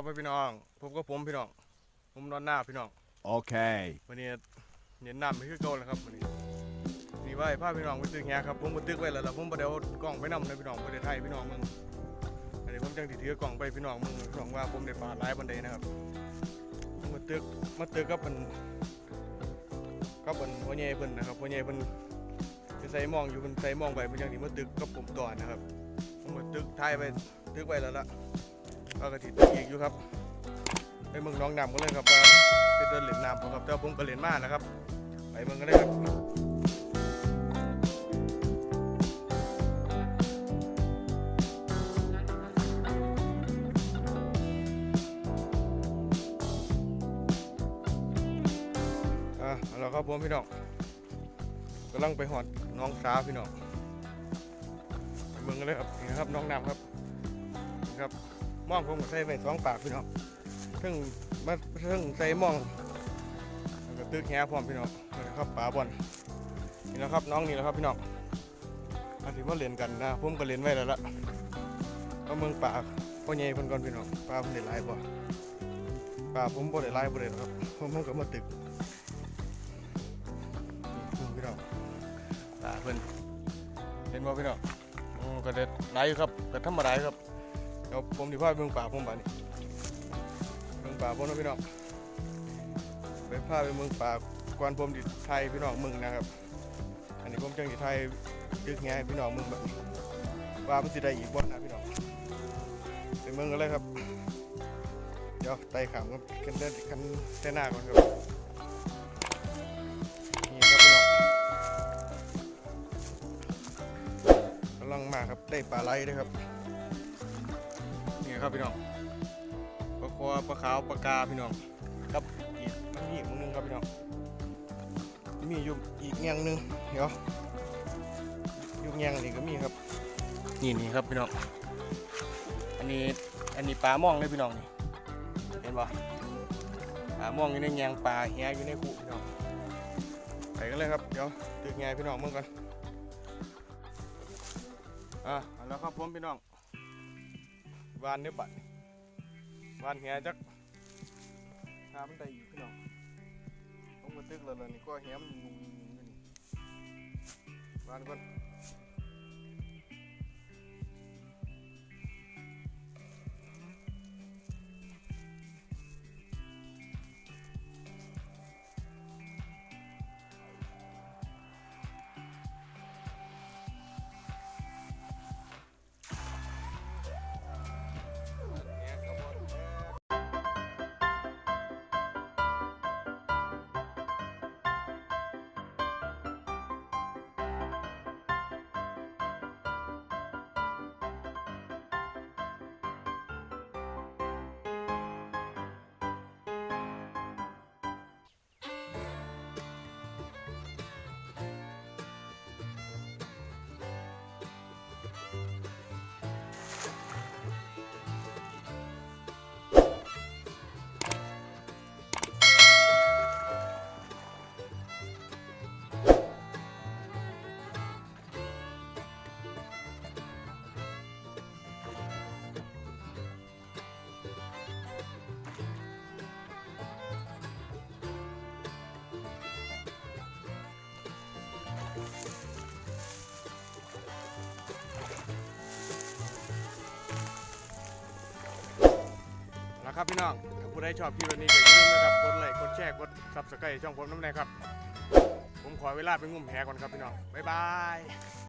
ครับพี่น้อง ผมก็ผมพี่น้อง ผมนอนหน้าพี่น้อง Okay. วันนี้เน้นน้ำไม่คือเก่าแล้วครับวันนี้นี่ว่าให้พาพี่น้องไปตึกแฮครับผมบันทึกไว้แล้วล่ะผมบ่ได้เอากล้องไปนำเลยพี่น้องบ่ได้ถ่ายพี่น้องมึงอันนี้ผมจังสิถือกล้องไปพี่น้องมึงพี่น้องว่าผมได้ปลาหลายบันไดนะครับผมมาตึกมาตึกกับมันกับมันพ่อใหญ่เพิ่นนะครับพ่อใหญ่เพิ่นไปใส่หมองอยู่เพิ่นใส่หมองไปเพิ่นจังสิมาตึกกับผมต่อนะครับผมมาตึกถ่ายไปตึกไว้แล้วล่ะ ก็กระติตึกอีกอยู่ครับไปเมืองน้องนำกันเลยครับเป็นเดินเล่นนำผมครับแต่ว่าผมก็เล่นมากนะครับ ไปเมืองกันเลยครับอะเอาละครับผมพี่น้องกำลังไปหอดน้องสาวพี่น้องไปเมืองกันเลยครับนี่นะครับน้องน้ำครับนะครับ มองผมก็ใส่ไปสองปากพี่น้องเพิ่งมาเพิ่งใส่มองแล้วก็ตึกแฮพร้อมพี่น้องนะครับป๋าบอลนี่นะครับน้องนี่แหละครับพี่น้องอาทิมาเล่นกันนะผมก็เล่นไว้แล้วละก็เมืองป่าพ่อใหญ่เพิ่นก่อนพี่น้องป่าเพิ่นได้หลายบ่ป่าผมบ่ได้หลายบ่ได้หรอกครับผมผมก็มาตึกพี่น้องป่าเพิ่นเห็นบ่พี่น้องก็ได้หลายครับก็ธรรมดายครับ เดี๋ยวผมสิพาไปเมืองป่าผมบัดนี้เมืองป่าผมนะพี่น้องไปพาไปเมืองป่ากวนผมดิไทยพี่น้องมืองนะครับ อันนี้ผมจังดิไทยดึกไงพี่น้องมืองแบบนี้ว่ามันสิได้อีกบ่นะพี่น้องไปเมืองกันเลยครับ เดี๋ยวไต่ขามกันกันเดินกันเส้นหน้าก่อนครับนี่ครับพี่น้องกำลังมาครับได้ปลาไหลด้วยครับ ครับพี่น้องปลาคอปลาขาวปลากาพี่น้องครับอีกมันมีอีกมึงนึงครับพี่น้องมีอยู่อีกแง่งนึงเดี๋ยวอยู่แง่งนี่ก็มีครับนี่นี่ครับพี่น้องอันนี้อันนี้ปลาม่องเลยพี่น้องนี่เห็นปะปลาม่องอยู่ในแง่งปลาแหอยู่ในคุพี่น้องไปกันเลยครับเดี๋ยวตึกไงพี่น้องมื่อกันอะเอาแล้วครับผมพี่น้อง วานเนื้อบัดวานแหจักหามันได้ ครับพี่น้องถ้าผู้ใดชอบคลิปแบบนี้ก็อย่าลืมนะครับกดไลค์กดแชร์กด subscribe ช่องผมน้ำแน่ครับ ผมขอเวลาไปงุ่มแหก่อนครับพี่น้อง บ๊ายบาย